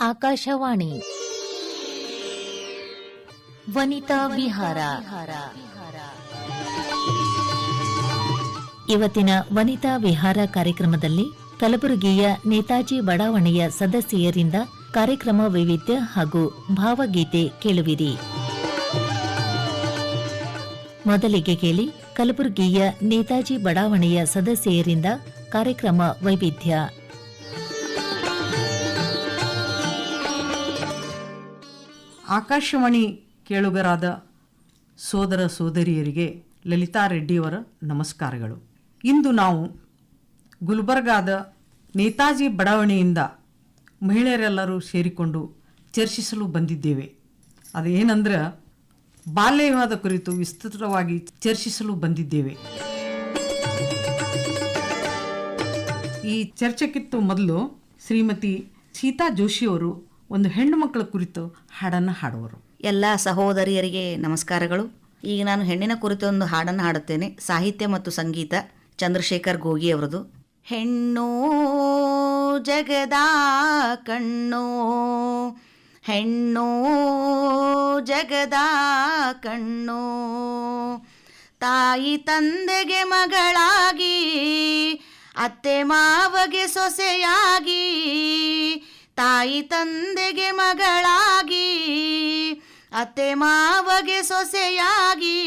ಆಕಾಶವಾಣಿ. ವನಿತಾ ವಿಹಾರ. ಇವತ್ತಿನ ವನಿತಾ ವಿಹಾರ ಕಾರ್ಯಕ್ರಮದಲ್ಲಿ ಕಲಬುರಗಿಯ ನೇತಾಜಿ ಬಡಾವಣೆಯ ಸದಸ್ಯರಿಂದ ಕಾರ್ಯಕ್ರಮ ವೈವಿಧ್ಯ ಹಾಗೂ ಭಾವಗೀತೆ ಕೇಳುವಿರಿ. ಮೊದಲಿಗೆ ಕೇಳಿ ಕಲಬುರಗಿಯ ನೇತಾಜಿ ಬಡಾವಣೆಯ ಸದಸ್ಯರಿಂದ ಕಾರ್ಯಕ್ರಮ ವೈವಿಧ್ಯ. ಆಕಾಶವಾಣಿ ಕೇಳುಗರಾದ ಸೋದರ ಸೋದರಿಯರಿಗೆ ಲಲಿತಾ ರೆಡ್ಡಿಯವರ ನಮಸ್ಕಾರಗಳು. ಇಂದು ನಾವು ಗುಲ್ಬರ್ಗಾದ ನೇತಾಜಿ ಬಡಾವಣೆಯಿಂದ ಮಹಿಳೆಯರೆಲ್ಲರೂ ಸೇರಿಕೊಂಡು ಚರ್ಚಿಸಲು ಬಂದಿದ್ದೇವೆ. ಅದೇನೆಂದ್ರೆ ಬಾಲ್ಯ ವಿವಾದ ಕುರಿತು ವಿಸ್ತೃತವಾಗಿ ಚರ್ಚಿಸಲು ಬಂದಿದ್ದೇವೆ. ಈ ಚರ್ಚೆಗಿತ್ತು ಮೊದಲು ಶ್ರೀಮತಿ ಸೀತಾ ಜೋಶಿಯವರು ಒಂದು ಹೆಣ್ಣು ಮಕ್ಕಳ ಕುರಿತು ಹಾಡನ್ನು ಹಾಡುವರು. ಎಲ್ಲ ಸಹೋದರಿಯರಿಗೆ ನಮಸ್ಕಾರಗಳು. ಈಗ ನಾನು ಹೆಣ್ಣಿನ ಕುರಿತು ಒಂದು ಹಾಡನ್ನು ಹಾಡುತ್ತೇನೆ. ಸಾಹಿತ್ಯ ಮತ್ತು ಸಂಗೀತ. ಚಂದ್ರಶೇಖರ್ ಗೋಗಿ ಅವರದು. ಹೆಣ್ಣು, ಜಗದ ಕಣ್ಣು. ಹೆಣ್ಣು, ಜಗದ ಕಣ್ಣು. ತಾಯಿ ತಂದೆಗೆ ಮಗಳಾಗಿ, ಅತ್ತೆ ಮಾವಗೆ ಸೊಸೆಯಾಗಿ ತಾಯಿ ತಂದೆಗೆ ಮಗಳಾಗಿ, ಅತ್ತೆ ಮಾವಗೆ ಸೊಸೆಯಾಗಿ,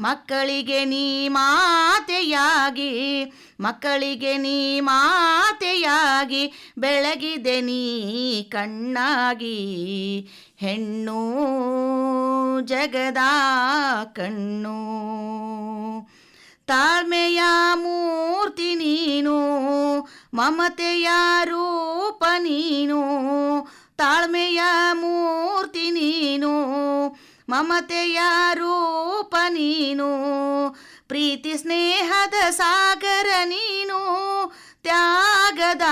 ಮಕ್ಕಳಿಗೆ ನೀ ಮಾತೆಯಾಗಿ, ಮಕ್ಕಳಿಗೆ ನೀ ಮಾತೆಯಾಗಿ, ಬೆಳಗಿದೆ ನೀ ಕಣ್ಣಾಗಿ. ಹೆಣ್ಣು ಜಗದ ಕಣ್ಣು. ತಾಳ್ಮೆಯ ಮೂರ್ತಿ ನೀನು, ಮಮತೆಯ ರೂಪ ನೀನು, ತಾಳ್ಮೆಯ ಮೂರ್ತಿ ನೀನು, ಮಮತೆಯ ರೂಪ ನೀನು, ಪ್ರೀತಿ ಸ್ನೇಹದ ಸಾಗರ ನೀನು, ತ್ಯಾಗದ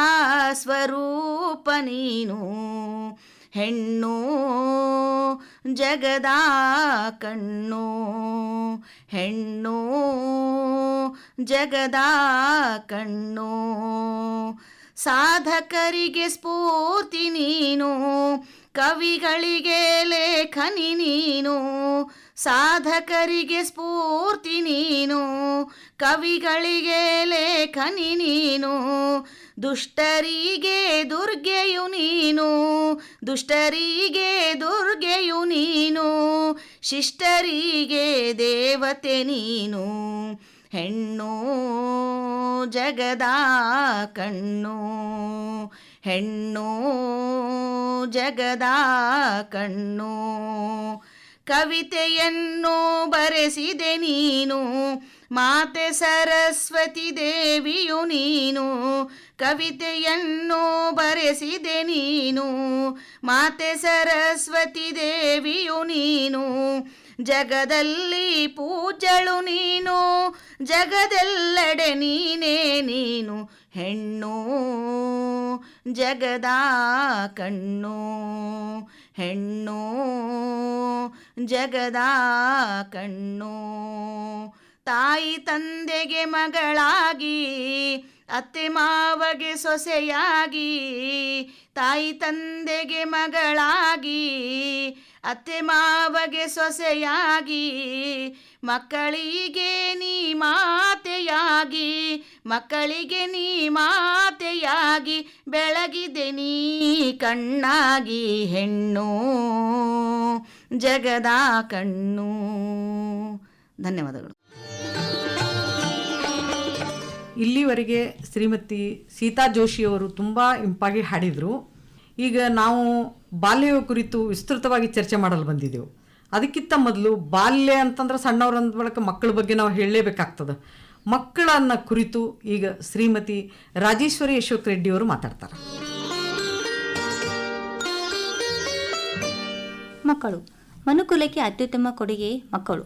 ಸ್ವರೂಪ ನೀನು. ಹೆಣ್ಣು ಜಗದ ಕಣ್ಣು, ಹೆಣ್ಣು, ಜಗದ ಕಣ್ಣು. ಸಾಧಕರಿಗೆ ಸ್ಫೂರ್ತಿ ನೀನು, ಕವಿಗಳಿಗೆ ಲೇಖನಿ ನೀನು. ಸಾಧಕರಿಗೆ ಸ್ಫೂರ್ತಿ ನೀನು, ಕವಿಗಳಿಗೆ ಲೇಖನಿ ನೀನು. ದುಷ್ಟರಿಗೆ ದುರ್ಗೆಯು ನೀನು. ದುಷ್ಟರಿಗೆ ದುರ್ಗೆಯು ನೀನು, ಶಿಷ್ಟರಿಗೆ ದೇವತೆ ನೀನು. ಹೆಣ್ಣು ಜಗದ ಕಣ್ಣು, ಹೆಣ್ಣು ಜಗದ ಕಣ್ಣು. ಕವಿತೆಯನ್ನು ಬರೆಸಿದೆ ನೀನು ಮಾತೆ ಸರಸ್ವತಿ ದೇವಿಯು ನೀನು, ಕವಿತೆಯನ್ನು ಬರೆಸಿದೆ ನೀನು. ಮಾತೆ ಸರಸ್ವತಿ ದೇವಿಯು ನೀನು, ಜಗದಲ್ಲಿ ಪೂಜಳು ನೀನು, ಜಗದೆಲ್ಲೆಡೆ ನೀನೇ ನೀನು ಹೆಣ್ಣು. ಜಗದ ಕಣ್ಣು ಹೆಣ್ಣು, ಜಗದ ಕಣ್ಣು ತಾಯಿ ತಂದೆಗೆ ಮಗಳಾಗಿ, ಅತ್ತೆ ಮಾವಗೆ ಸೊಸೆಯಾಗಿ, ತಾಯಿ ತಂದೆಗೆ ಮಗಳಾಗಿ, ಅತ್ತೆ ಮಾವಗೆ ಸೊಸೆಯಾಗಿ, ಮಕ್ಕಳಿಗೆ ನೀ ಮಾತೆಯಾಗಿ, ಮಕ್ಕಳಿಗೆ ನೀ ಮಾತೆಯಾಗಿ ಬೆಳಗಿದೆ ನೀ ಕಣ್ಣಾಗಿ ಹೆಣ್ಣು, ಜಗದ ಕಣ್ಣು. ಧನ್ಯವಾದಗಳು. ಇಲ್ಲಿವರೆಗೆ ಶ್ರೀಮತಿ ಸೀತಾ ಜೋಶಿಯವರು ತುಂಬ ಇಂಪಾಗಿ ಹಾಡಿದರು. ಈಗ ನಾವು ಬಾಲ್ಯ ಕುರಿತು ವಿಸ್ತೃತವಾಗಿ ಚರ್ಚೆ ಮಾಡಲು ಬಂದಿದ್ದೆವು. ಅದಕ್ಕಿಂತ ಮೊದಲು ಬಾಲ್ಯ ಅಂತಂದ್ರೆ ಸಣ್ಣವ್ರ ಬಳಕ ಮಕ್ಕಳ ಬಗ್ಗೆ ನಾವು ಹೇಳಲೇಬೇಕಾಗ್ತದೆ. ಮಕ್ಕಳನ್ನ ಕುರಿತು ಈಗ ಶ್ರೀಮತಿ ರಾಜೇಶ್ವರಿ ಅಶೋಕ್ ರೆಡ್ಡಿಯವರು ಮಾತಾಡ್ತಾರೆ. ಮಕ್ಕಳು, ಮನುಕುಲಕ್ಕೆ ಅತ್ಯುತ್ತಮ ಕೊಡುಗೆ ಮಕ್ಕಳು.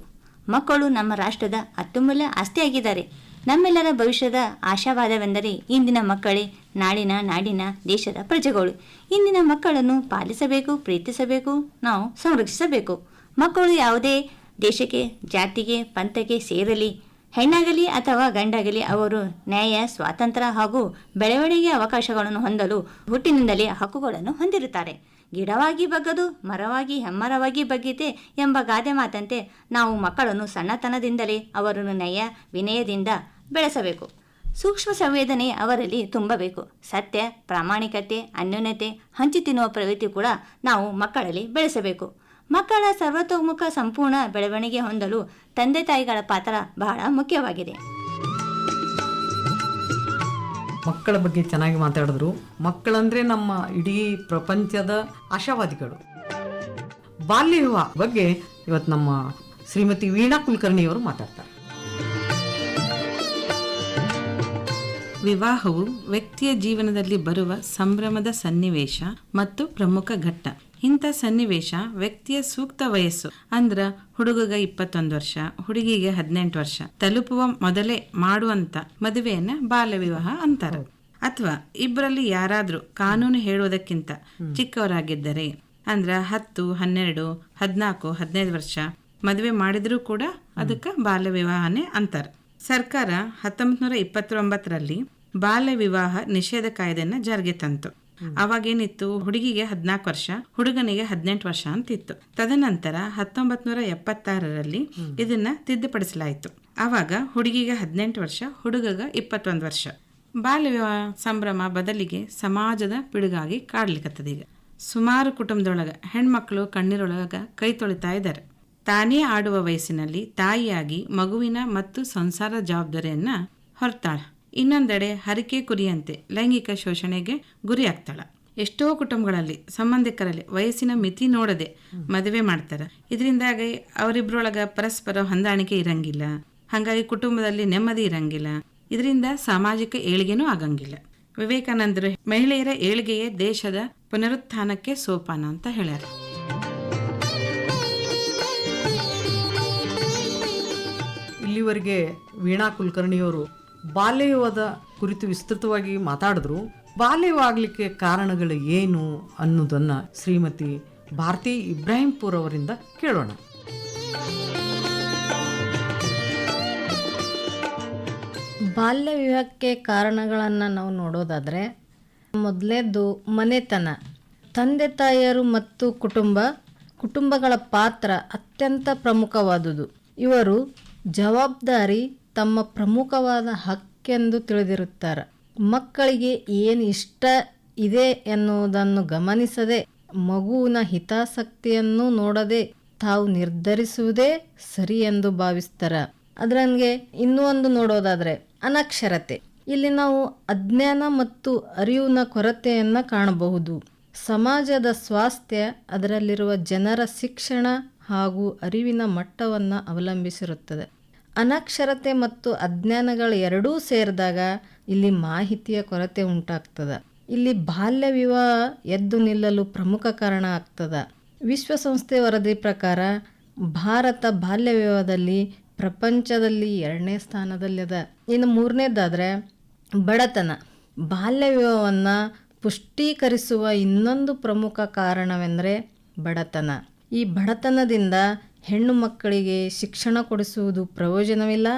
ಮಕ್ಕಳು ನಮ್ಮ ರಾಷ್ಟ್ರದ ಅತ್ಯಮೂಲ್ಯ ಆಸ್ತಿಯಾಗಿದ್ದಾರೆ. ನಮ್ಮೆಲ್ಲರ ಭವಿಷ್ಯದ ಆಶಾವಾದವೆಂದರೆ ಇಂದಿನ ಮಕ್ಕಳೇ ನಾಳಿನ ನಾಡಿನ ದೇಶದ ಪ್ರಜೆಗಳು. ಇಂದಿನ ಮಕ್ಕಳನ್ನು ಪಾಲಿಸಬೇಕು, ಪ್ರೀತಿಸಬೇಕು, ನಾವು ಸಂರಕ್ಷಿಸಬೇಕು. ಮಕ್ಕಳು ಯಾವುದೇ ದೇಶಕ್ಕೆ, ಜಾತಿಗೆ, ಪಂಥಕ್ಕೆ ಸೇರಲಿ, ಹೆಣ್ಣಾಗಲಿ ಅಥವಾ ಗಂಡಾಗಲಿ ಅವರು ನ್ಯಾಯ, ಸ್ವಾತಂತ್ರ್ಯ ಹಾಗೂ ಬೆಳವಣಿಗೆ ಅವಕಾಶಗಳನ್ನು ಹೊಂದಲು ಹುಟ್ಟಿನಿಂದಲೇ ಹಕ್ಕುಗಳನ್ನು ಹೊಂದಿರುತ್ತಾರೆ. ಗಿಡವಾಗಿ ಬಗ್ಗದು, ಮರವಾಗಿ, ಹೆಮ್ಮರವಾಗಿ ಬಗ್ಗಿದೆ ಎಂಬ ಗಾದೆ ಮಾತಂತೆ ನಾವು ಮಕ್ಕಳನ್ನು ಸಣ್ಣತನದಿಂದಲೇ ಅವರನ್ನು ನಯ, ವಿನಯದಿಂದ ಬೆಳೆಸಬೇಕು. ಸೂಕ್ಷ್ಮ ಸಂವೇದನೆ ಅವರಲ್ಲಿ ತುಂಬಬೇಕು. ಸತ್ಯ, ಪ್ರಾಮಾಣಿಕತೆ, ಅನ್ಯೋನ್ಯತೆ, ಹಂಚಿ ತಿನ್ನುವ ಪ್ರವೃತ್ತಿ ಕೂಡ ನಾವು ಮಕ್ಕಳಲ್ಲಿ ಬೆಳೆಸಬೇಕು. ಮಕ್ಕಳ ಸರ್ವತೋಮುಖ ಸಂಪೂರ್ಣ ಬೆಳವಣಿಗೆ ಹೊಂದಲು ತಂದೆ ತಾಯಿಗಳ ಪಾತ್ರ ಬಹಳ ಮುಖ್ಯವಾಗಿದೆ. ಮಕ್ಕಳ ಬಗ್ಗೆ ಚೆನ್ನಾಗಿ ಮಾತಾಡಿದ್ರು. ಮಕ್ಕಳಂದ್ರೆ ನಮ್ಮ ಇಡೀ ಪ್ರಪಂಚದ ಆಶಾವಾದಿಗಳು. ಬಾಲ್ಯ ವಿವಾಹ ಬಗ್ಗೆ ಇವತ್ತು ನಮ್ಮ ಶ್ರೀಮತಿ ವೀಣಾ ಕುಲಕರ್ಣಿಯವರು ಮಾತಾಡ್ತಾರೆ. ವಿವಾಹವು ವ್ಯಕ್ತಿಯ ಜೀವನದಲ್ಲಿ ಬರುವ ಸಂಭ್ರಮದ ಸನ್ನಿವೇಶ ಮತ್ತು ಪ್ರಮುಖ ಘಟ್ಟ. ಇಂಥ ಸನ್ನಿವೇಶ ವ್ಯಕ್ತಿಯ ಸೂಕ್ತ ವಯಸ್ಸು. ಅಂದ್ರ ಹುಡುಗಗ ಇಪ್ಪತ್ತೊಂದು ವರ್ಷ ಹುಡುಗಿಗೆ ಹದಿನೆಂಟು ವರ್ಷ. ತಲುಪುವ ಮೊದಲೇ ಮಾಡುವಂತ ಮದುವೆಯನ್ನ ಬಾಲ್ಯ ವಿವಾಹ ಅಂತಾರ. ಅಥವಾ ಇಬ್ಬರಲ್ಲಿ ಯಾರಾದ್ರೂ ಕಾನೂನು ಹೇಳುವುದಕ್ಕಿಂತ ಚಿಕ್ಕವರಾಗಿದ್ದರೆ ಅಂದ್ರ ಹತ್ತು ಹನ್ನೆರಡು ಹದಿನಾಲ್ಕು ಹದಿನೈದು ವರ್ಷ ಮದುವೆ ಮಾಡಿದ್ರೂ ಕೂಡ ಅದಕ್ಕೆ ಬಾಲ್ಯ ವಿವಾಹನೇ ಅಂತಾರ. ಸರ್ಕಾರ ಹತ್ತೊಂಬತ್ ನೂರ ಇಪ್ಪತ್ತೊಂಬತ್ತರಲ್ಲಿ ಬಾಲ್ಯ ವಿವಾಹ ನಿಷೇಧ ಕಾಯ್ದೆಯನ್ನ ಜಾರಿಗೆ ತಂತು. ಅವಾಗೇನಿತ್ತು ಹುಡುಗಿಗೆ ಹದಿನಾಲ್ಕು ವರ್ಷ ಹುಡುಗನಿಗೆ ಹದಿನೆಂಟು ವರ್ಷ ಅಂತಿತ್ತು. ತದನಂತರ ಹತ್ತೊಂಬತ್ ನೂರ ಎಪ್ಪತ್ತಾರರಲ್ಲಿ ಇದನ್ನ ತಿದ್ದುಪಡಿಸಲಾಯಿತು. ಆವಾಗ ಹುಡುಗಿಗೆ ಹದಿನೆಂಟು ವರ್ಷ ಹುಡುಗಗ ಇಪ್ಪತ್ತೊಂದು ವರ್ಷ. ಬಾಲ್ಯ ವಿವಾಹ ಸಂಭ್ರಮ ಬದಲಿಗೆ ಸಮಾಜದ ಪಿಡುಗಾಗಿ ಕಾಡ್ಲಿಕ್ಕತ್ತದ ಈಗ ಸುಮಾರು ಕುಟುಂಬದೊಳಗ ಹೆಣ್ಮಕ್ಳು ಕಣ್ಣೀರೊಳಗ ಕೈ ತೊಳಿತಾ ಇದ್ದಾರೆ. ತಾನೇ ಆಡುವ ವಯಸ್ಸಿನಲ್ಲಿ ತಾಯಿಯಾಗಿ ಮಗುವಿನ ಮತ್ತು ಸಂಸಾರ ಜವಾಬ್ದಾರಿಯನ್ನ ಹೊರ್ತಾಳ. ಇನ್ನೊಂದೆಡೆ ಹರಿಕೆ ಕುರಿಯಂತೆ ಲೈಂಗಿಕ ಶೋಷಣೆಗೆ ಗುರಿಯಾಗ್ತಾಳ. ಎಷ್ಟೋ ಕುಟುಂಬಗಳಲ್ಲಿ ಸಂಬಂಧಿಕರಲ್ಲಿ ವಯಸ್ಸಿನ ಮಿತಿ ನೋಡದೆ ಮದುವೆ ಮಾಡ್ತಾರ. ಇದರಿಂದಾಗಿ ಅವರಿಬ್ರೊಳಗ ಪರಸ್ಪರ ಹೊಂದಾಣಿಕೆ ಇರಂಗಿಲ್ಲ. ಹಾಗಾಗಿ ಕುಟುಂಬದಲ್ಲಿ ನೆಮ್ಮದಿ ಇರಂಗಿಲ್ಲ. ಇದರಿಂದ ಸಾಮಾಜಿಕ ಏಳಿಗೆನೂ ಆಗಂಗಿಲ್ಲ. ವಿವೇಕಾನಂದರು ಮಹಿಳೆಯರ ಏಳಿಗೆಯೇ ದೇಶದ ಪುನರುತ್ಥಾನಕ್ಕೆ ಸೋಪಾನ ಅಂತ ಹೇಳ್ಯಾರ. ಇಲ್ಲಿವರೆಗೆ ವೀಣಾ ಕುಲಕರ್ಣಿಯವರು ಬಾಲ್ಯ ವಿವಾಹದ ಕುರಿತು ವಿಸ್ತೃತವಾಗಿ ಮಾತಾಡಿದ್ರು. ಬಾಲ್ಯವಾಗಲಿಕ್ಕೆ ಕಾರಣಗಳು ಏನು ಅನ್ನೋದನ್ನು ಶ್ರೀಮತಿ ಭಾರತಿ ಇಬ್ರಾಹಿಂಪುರ್ ಅವರಿಂದ ಕೇಳೋಣ. ಬಾಲ್ಯ ವಿವಾಹಕ್ಕೆ ಕಾರಣಗಳನ್ನು ನಾವು ನೋಡೋದಾದರೆ, ಮೊದಲೇದು ಮನೆತನ, ತಂದೆ ತಾಯಿಯರು ಮತ್ತು ಕುಟುಂಬ, ಕುಟುಂಬಗಳ ಪಾತ್ರ ಅತ್ಯಂತ ಪ್ರಮುಖವಾದುದು. ಇವರು ಜವಾಬ್ದಾರಿ ತಮ್ಮ ಪ್ರಮುಖವಾದ ಹಕ್ಕೆಂದು ತಿಳಿದಿರುತ್ತಾರೆ. ಮಕ್ಕಳಿಗೆ ಏನು ಇಷ್ಟ ಇದೆ ಎನ್ನುವುದನ್ನು ಗಮನಿಸದೆ, ಮಗುವಿನ ಹಿತಾಸಕ್ತಿಯನ್ನು ನೋಡದೆ ತಾವು ನಿರ್ಧರಿಸುವುದೇ ಸರಿ ಎಂದು ಭಾವಿಸ್ತಾರೆ. ಅದರಂಗೆ ಇನ್ನೂ ಒಂದು ನೋಡೋದಾದರೆ, ಅನಕ್ಷರತೆ. ಇಲ್ಲಿ ನಾವು ಅಜ್ಞಾನ ಮತ್ತು ಅರಿವಿನ ಕೊರತೆಯನ್ನು ಕಾಣಬಹುದು. ಸಮಾಜದ ಸ್ವಾಸ್ಥ್ಯ, ಅದರಲ್ಲಿರುವ ಜನರ ಶಿಕ್ಷಣ ಹಾಗೂ ಅರಿವಿನ ಮಟ್ಟವನ್ನು ಅವಲಂಬಿಸಿರುತ್ತದೆ. ಅನಕ್ಷರತೆ ಮತ್ತು ಅಜ್ಞಾನಗಳು ಎರಡೂ ಸೇರಿದಾಗ ಇಲ್ಲಿ ಮಾಹಿತಿಯ ಕೊರತೆ ಉಂಟಾಗ್ತದೆ. ಇಲ್ಲಿ ಬಾಲ್ಯ ವಿವಾಹ ಎದ್ದು ನಿಲ್ಲಲು ಪ್ರಮುಖ ಕಾರಣ ಆಗ್ತದೆ. ವಿಶ್ವಸಂಸ್ಥೆ ವರದಿ ಪ್ರಕಾರ ಭಾರತ ಬಾಲ್ಯ ವಿವಾಹದಲ್ಲಿ ಪ್ರಪಂಚದಲ್ಲಿ ಎರಡನೇ ಸ್ಥಾನದಲ್ಲಿದೆ. ಇನ್ನು ಮೂರನೇದಾದರೆ ಬಡತನ. ಬಾಲ್ಯ ವಿವಾಹವನ್ನು ಪುಷ್ಟೀಕರಿಸುವ ಇನ್ನೊಂದು ಪ್ರಮುಖ ಕಾರಣವೆಂದರೆ ಬಡತನ. ಈ ಬಡತನದಿಂದ ಹೆಣ್ಣು ಮಕ್ಕಳಿಗೆ ಶಿಕ್ಷಣ ಕೊಡಿಸುವುದು ಪ್ರಯೋಜನವಿಲ್ಲ.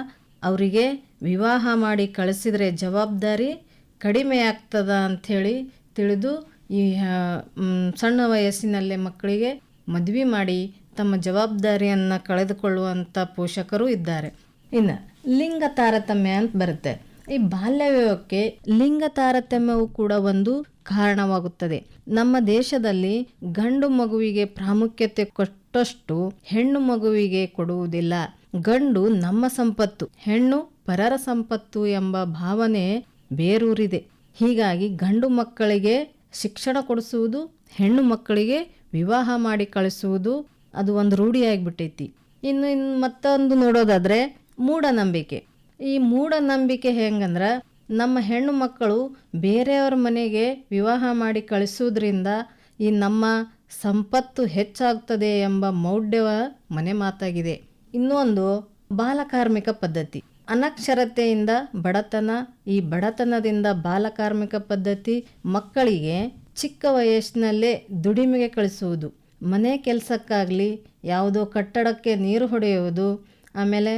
ಅವರಿಗೆ ವಿವಾಹ ಮಾಡಿ ಕಳಿಸಿದರೆ ಜವಾಬ್ದಾರಿ ಕಡಿಮೆ ಆಗ್ತದ ಅಂಥೇಳಿ ತಿಳಿದು ಈ ಸಣ್ಣ ವಯಸ್ಸಿನಲ್ಲೇ ಮಕ್ಕಳಿಗೆ ಮದುವೆ ಮಾಡಿ ತಮ್ಮ ಜವಾಬ್ದಾರಿಯನ್ನು ಕಳೆದುಕೊಳ್ಳುವಂಥ ಪೋಷಕರು ಇದ್ದಾರೆ. ಇನ್ನು ಲಿಂಗ ತಾರತಮ್ಯ ಅಂತ ಬರುತ್ತೆ. ಈ ಬಾಲ್ಯ ವಿವಾಹಕ್ಕೆ ಲಿಂಗ ತಾರತಮ್ಯವು ಕೂಡ ಒಂದು ಕಾರಣವಾಗುತ್ತದೆ. ನಮ್ಮ ದೇಶದಲ್ಲಿ ಗಂಡು ಮಗುವಿಗೆ ಪ್ರಾಮುಖ್ಯತೆ ಕೊಟ್ಟಷ್ಟು ಹೆಣ್ಣು ಮಗುವಿಗೆ ಕೊಡುವುದಿಲ್ಲ. ಗಂಡು ನಮ್ಮ ಸಂಪತ್ತು, ಹೆಣ್ಣು ಪರರ ಸಂಪತ್ತು ಎಂಬ ಭಾವನೆ ಬೇರೂರಿದೆ. ಹೀಗಾಗಿ ಗಂಡು ಮಕ್ಕಳಿಗೆ ಶಿಕ್ಷಣ ಕೊಡಿಸುವುದು, ಹೆಣ್ಣು ಮಕ್ಕಳಿಗೆ ವಿವಾಹ ಮಾಡಿ ಕಳಿಸುವುದು ಅದು ಒಂದು ರೂಢಿಯಾಗಿಬಿಟ್ಟೈತಿ. ಇನ್ನು ಇನ್ನು ಮತ್ತೊಂದು ನೋಡೋದಾದರೆ ಮೂಢನಂಬಿಕೆ. ಈ ಮೂಢನಂಬಿಕೆ ಹೆಂಗಂದ್ರೆ ನಮ್ಮ ಹೆಣ್ಣು ಮಕ್ಕಳು ಬೇರೆಯವ್ರ ಮನೆಗೆ ವಿವಾಹ ಮಾಡಿ ಕಳಿಸೋದ್ರಿಂದ ಈ ನಮ್ಮ ಸಂಪತ್ತು ಹೆಚ್ಚಾಗ್ತದೆ ಎಂಬ ಮೌಢ್ಯವ ಮನೆ ಮಾತಾಗಿದೆ. ಇನ್ನೊಂದು ಬಾಲಕಾರ್ಮಿಕ ಪದ್ಧತಿ. ಅನಕ್ಷರತೆಯಿಂದ ಬಡತನ, ಈ ಬಡತನದಿಂದ ಬಾಲಕಾರ್ಮಿಕ ಪದ್ಧತಿ ಮಕ್ಕಳಿಗೆ ಚಿಕ್ಕ ವಯಸ್ಸಿನಲ್ಲೇ ದುಡಿಮೆಗೆ ಕಳಿಸುವುದು. ಮನೆ ಕೆಲಸಕ್ಕಾಗಲಿ ಯಾವುದೋ ಕಟ್ಟಡಕ್ಕೆ ನೀರು ಹೊಡೆಯುವುದು, ಆಮೇಲೆ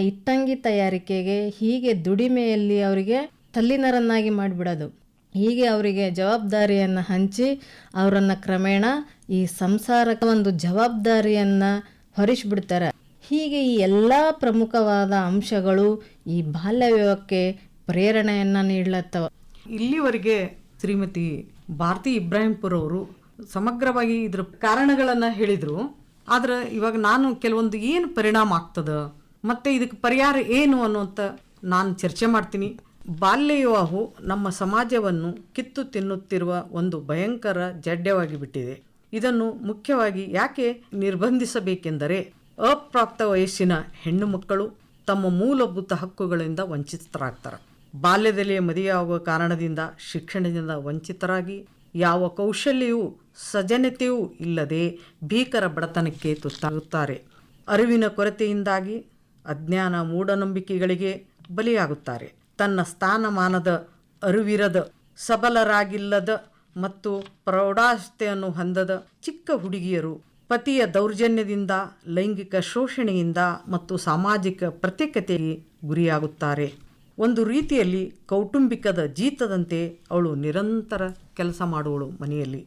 ಇಟ್ಟಂಗಿ ತಯಾರಿಕೆಗೆ ಹೀಗೆ ದುಡಿಮೆಯಲ್ಲಿ ಅವರಿಗೆ ತಲ್ಲಿನರನ್ನಾಗಿ ಮಾಡಿಬಿಡೋದು. ಹೀಗೆ ಅವರಿಗೆ ಜವಾಬ್ದಾರಿಯನ್ನು ಹಂಚಿ ಅವರನ್ನು ಕ್ರಮೇಣ ಈ ಸಂಸಾರಕ್ಕೆ ಒಂದು ಜವಾಬ್ದಾರಿಯನ್ನು ಹೊರಿಸ್ಬಿಡ್ತಾರೆ. ಹೀಗೆ ಈ ಎಲ್ಲ ಪ್ರಮುಖವಾದ ಅಂಶಗಳು ಈ ಬಾಲ್ಯ ವಿವಾಹಕ್ಕೆ ಪ್ರೇರಣೆಯನ್ನು ನೀಡ್ಲತ್ತವ. ಇಲ್ಲಿವರೆಗೆ ಶ್ರೀಮತಿ ಭಾರತಿ ಇಬ್ರಾಹಿಂಪುರ್ ಅವರು ಸಮಗ್ರವಾಗಿ ಇದ್ರ ಕಾರಣಗಳನ್ನು ಹೇಳಿದರು. ಆದರೆ ಇವಾಗ ನಾನು ಕೆಲವೊಂದು ಏನು ಪರಿಣಾಮ ಆಗ್ತದ? ಮತ್ತೆ ಇದಕ್ಕೆ ಪರಿಹಾರ ಏನು ಅನ್ನುವಂಥ ನಾನು ಚರ್ಚೆ ಮಾಡ್ತೀನಿ. ಬಾಲ್ಯ ವಿವಾಹವು ನಮ್ಮ ಸಮಾಜವನ್ನು ಕಿತ್ತು ತಿನ್ನುತ್ತಿರುವ ಒಂದು ಭಯಂಕರ ಜಡ್ಯವಾಗಿ ಬಿಟ್ಟಿದೆ. ಇದನ್ನು ಮುಖ್ಯವಾಗಿ ಯಾಕೆ ನಿರ್ಬಂಧಿಸಬೇಕೆಂದರೆ ಅಪ್ರಾಪ್ತ ವಯಸ್ಸಿನ ಹೆಣ್ಣು ಮಕ್ಕಳು ತಮ್ಮ ಮೂಲಭೂತ ಹಕ್ಕುಗಳಿಂದ ವಂಚಿತರಾಗ್ತಾರೆ. ಬಾಲ್ಯದಲ್ಲಿ ಮದುವೆಯಾಗುವ ಕಾರಣದಿಂದ ಶಿಕ್ಷಣದಿಂದ ವಂಚಿತರಾಗಿ ಯಾವ ಕೌಶಲ್ಯವೂ ಸಜನತೆಯೂ ಇಲ್ಲದೆ ಭೀಕರ ಬಡತನಕ್ಕೆ ತುತ್ತಾಗುತ್ತಾರೆ. ಅರಿವಿನ ಕೊರತೆಯಿಂದಾಗಿ ಅಜ್ಞಾನ ಮೂಢನಂಬಿಕೆಗಳಿಗೆ ಬಲಿಯಾಗುತ್ತಾರೆ. ತನ್ನ ಸ್ಥಾನಮಾನದ ಅರಿವಿರದ ಸಬಲರಾಗಿಲ್ಲದ ಮತ್ತು ಪ್ರೌಢಾಸ್ಥೆಯನ್ನು ಹೊಂದದ ಚಿಕ್ಕ ಹುಡುಗಿಯರು ಪತಿಯ ದೌರ್ಜನ್ಯದಿಂದ, ಲೈಂಗಿಕ ಶೋಷಣೆಯಿಂದ ಮತ್ತು ಸಾಮಾಜಿಕ ಪ್ರತ್ಯೇಕತೆಗೆ ಗುರಿಯಾಗುತ್ತಾರೆ. ಒಂದು ರೀತಿಯಲ್ಲಿ ಕೌಟುಂಬಿಕದ ಜೀತದಂತೆ ಅವಳು ನಿರಂತರ ಕೆಲಸ ಮಾಡುವಳು ಮನೆಯಲ್ಲಿ.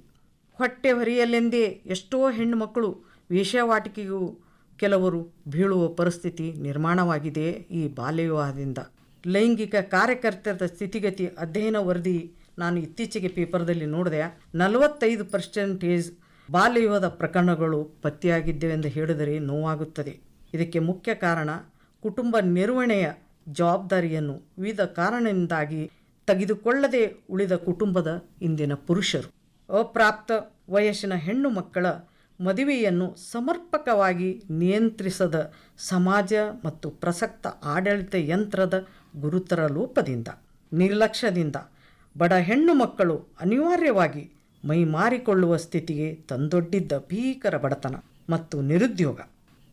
ಹೊಟ್ಟೆ ಹೊರೆಯಲೆಂದೇ ಎಷ್ಟೋ ಹೆಣ್ಣು ಮಕ್ಕಳು ವೇಶ್ಯಾವಾಟಿಕೆಗೂ ಕೆಲವರು ಬೀಳುವ ಪರಿಸ್ಥಿತಿ ನಿರ್ಮಾಣವಾಗಿದೆ ಈ ಬಾಲ್ಯ ವಿವಾಹದಿಂದ ಲೈಂಗಿಕ ಕಾರ್ಯಕರ್ತರ ಸ್ಥಿತಿಗತಿ ಅಧ್ಯಯನ ವರದಿ ನಾನು ಇತ್ತೀಚೆಗೆ ಪೇಪರ್ದಲ್ಲಿ ನೋಡಿದೆ. ನಲವತ್ತೈದು ಪರ್ಸೆಂಟೇಜ್ ಬಾಲ್ಯ ವಿವಾಹದ ಪ್ರಕರಣಗಳು ಪತ್ತೆಯಾಗಿದ್ದೇವೆಂದು ಹೇಳಿದರೆ ನೋವಾಗುತ್ತದೆ. ಇದಕ್ಕೆ ಮುಖ್ಯ ಕಾರಣ ಕುಟುಂಬ ನಿರ್ವಹಣೆಯ ಜವಾಬ್ದಾರಿಯನ್ನು ವಿವಿಧ ಕಾರಣದಿಂದಾಗಿ ತೆಗೆದುಕೊಳ್ಳದೆ ಉಳಿದ ಕುಟುಂಬದ ಇಂದಿನ ಪುರುಷರು. ಅಪ್ರಾಪ್ತ ವಯಸ್ಸಿನ ಹೆಣ್ಣು ಮಕ್ಕಳ ಮದುವೆಯನ್ನು ಸಮರ್ಪಕವಾಗಿ ನಿಯಂತ್ರಿಸದ ಸಮಾಜ ಮತ್ತು ಪ್ರಸಕ್ತ ಆಡಳಿತ ಯಂತ್ರದ ಗುರುತರ ಲೋಪದಿಂದ, ನಿರ್ಲಕ್ಷ್ಯದಿಂದ ಬಡ ಹೆಣ್ಣು ಮಕ್ಕಳು ಅನಿವಾರ್ಯವಾಗಿ ಮೈಮಾರಿಕೊಳ್ಳುವ ಸ್ಥಿತಿಗೆ ತಂದೊಡ್ಡಿದ್ದ ಭೀಕರ ಬಡತನ ಮತ್ತು ನಿರುದ್ಯೋಗ.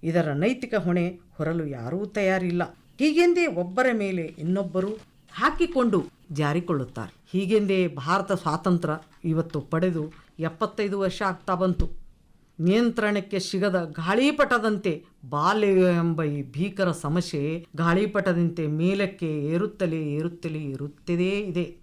ಇದರ ನೈತಿಕ ಹೊಣೆ ಹೊರಲು ಯಾರೂ ತಯಾರಿಲ್ಲ. ಹೀಗೆಂದೇ ಒಬ್ಬರ ಮೇಲೆ ಇನ್ನೊಬ್ಬರು ಹಾಕಿಕೊಂಡು ಜಾರಿಕೊಳ್ಳುತ್ತಾರೆ. ಹೀಗೆಂದೇ ಭಾರತ ಸ್ವಾತಂತ್ರ್ಯ ಇವತ್ತು ಪಡೆದು ಎಪ್ಪತ್ತೈದು ವರ್ಷ ಆಗ್ತಾ ಬಂತು. ನಿಯಂತ್ರಣಕ್ಕೆ ಸಿಗದ ಗಾಳಿಪಟದಂತೆ ಬಾಲ್ಯ ಎಂಬ ಈ ಭೀಕರ ಸಮಸ್ಯೆ ಗಾಳಿಪಟದಂತೆ ಮೇಲಕ್ಕೆ ಏರುತ್ತಲೇ ಏರುತ್ತಲೇ ಇರುತ್ತದೇ ಇದೆ.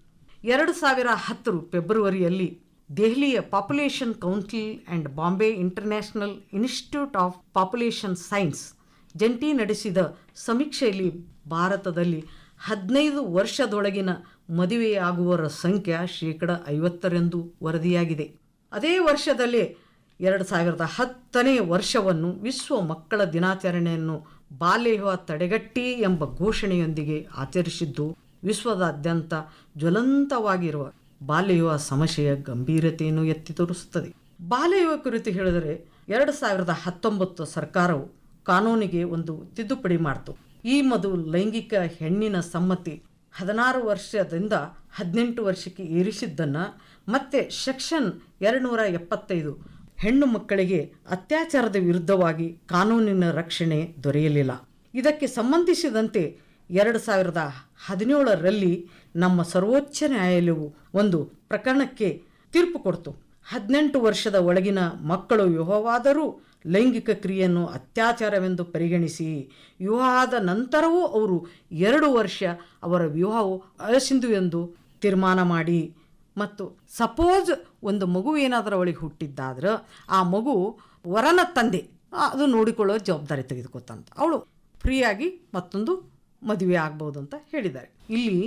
ಎರಡು ಸಾವಿರ ಹತ್ತರ ಫೆಬ್ರವರಿಯಲ್ಲಿ ದೆಹಲಿಯ population council and Bombay international institute of population science ಜಂಟಿ ನಡೆಸಿದ ಸಮೀಕ್ಷೆಯಲ್ಲಿ ಭಾರತದಲ್ಲಿ ಹದಿನೈದು ವರ್ಷದೊಳಗಿನ ಮದುವೆಯಾಗುವವರ ಸಂಖ್ಯೆ ಶೇಕಡ ಐವತ್ತರೆಂದು ವರದಿಯಾಗಿದೆ. ಅದೇ ವರ್ಷದಲ್ಲೇ ಎರಡು ಸಾವಿರದ ಹತ್ತನೇ ವರ್ಷವನ್ನು ವಿಶ್ವ ಮಕ್ಕಳ ದಿನಾಚರಣೆಯನ್ನು ಬಾಲ್ಯ ತಡೆಗಟ್ಟಿ ಎಂಬ ಘೋಷಣೆಯೊಂದಿಗೆ ಆಚರಿಸಿದ್ದು, ವಿಶ್ವದಾದ್ಯಂತ ಜ್ವಲಂತವಾಗಿರುವ ಬಾಲ್ಯ ಸಮಸ್ಯೆಯ ಗಂಭೀರತೆಯನ್ನು ಎತ್ತಿ ತೋರಿಸುತ್ತದೆ. ಬಾಲ್ಯ ಕುರಿತು ಹೇಳಿದರೆ, ಎರಡು ಸಾವಿರದ ಹತ್ತೊಂಬತ್ತು ಸರ್ಕಾರವು ಕಾನೂನಿಗೆ ಒಂದು ತಿದ್ದುಪಡಿ ಮಾಡಿತು. ಈ ಮದು ಲೈಂಗಿಕ ಹೆಣ್ಣಿನ ಸಮ್ಮತಿ ಹದಿನಾರು ವರ್ಷದಿಂದ ಹದಿನೆಂಟು ವರ್ಷಕ್ಕೆ ಏರಿಸಿದ್ದನ್ನು ಮತ್ತೆ ಸೆಕ್ಷನ್ ಎರಡುನೂರ ಎಪ್ಪತ್ತೈದು ಹೆಣ್ಣು ಮಕ್ಕಳಿಗೆ ಅತ್ಯಾಚಾರದ ವಿರುದ್ಧವಾಗಿ ಕಾನೂನಿನ ರಕ್ಷಣೆ ದೊರೆಯಲಿಲ್ಲ. ಇದಕ್ಕೆ ಸಂಬಂಧಿಸಿದಂತೆ ಎರಡು ಸಾವಿರದ ಹದಿನೇಳರಲ್ಲಿ ನಮ್ಮ ಸರ್ವೋಚ್ಚ ನ್ಯಾಯಾಲಯವು ಒಂದು ಪ್ರಕರಣಕ್ಕೆ ತೀರ್ಪು ಕೊಡ್ತು. ಹದಿನೆಂಟು ವರ್ಷದ ಒಳಗಿನ ಮಕ್ಕಳು ವಿವಾಹವಾದರೂ ಲೈಂಗಿಕ ಕ್ರಿಯೆಯನ್ನು ಅತ್ಯಾಚಾರವೆಂದು ಪರಿಗಣಿಸಿ ವಿವಾಹದ ನಂತರವೂ ಅವರು ಎರಡು ವರ್ಷ ಅವರ ವಿವಾಹವು ಅಯಸಿಂದು ಎಂದು ತೀರ್ಮಾನ ಮಾಡಿ ಮತ್ತು ಸಪೋಸ್ ಒಂದು ಮಗು ಏನಾದರೂ ಅವಳಿಗೆ ಹುಟ್ಟಿದ್ದಾದ್ರೆ ಆ ಮಗು ವರನ ತಂದೆ, ಅದು ನೋಡಿಕೊಳ್ಳೋ ಜವಾಬ್ದಾರಿ ತೆಗೆದುಕೊತಂತ. ಅವಳು ಫ್ರೀಯಾಗಿ ಮತ್ತೊಂದು ಮದುವೆ ಆಗ್ಬೋದು ಅಂತ ಹೇಳಿದ್ದಾರೆ. ಇಲ್ಲಿ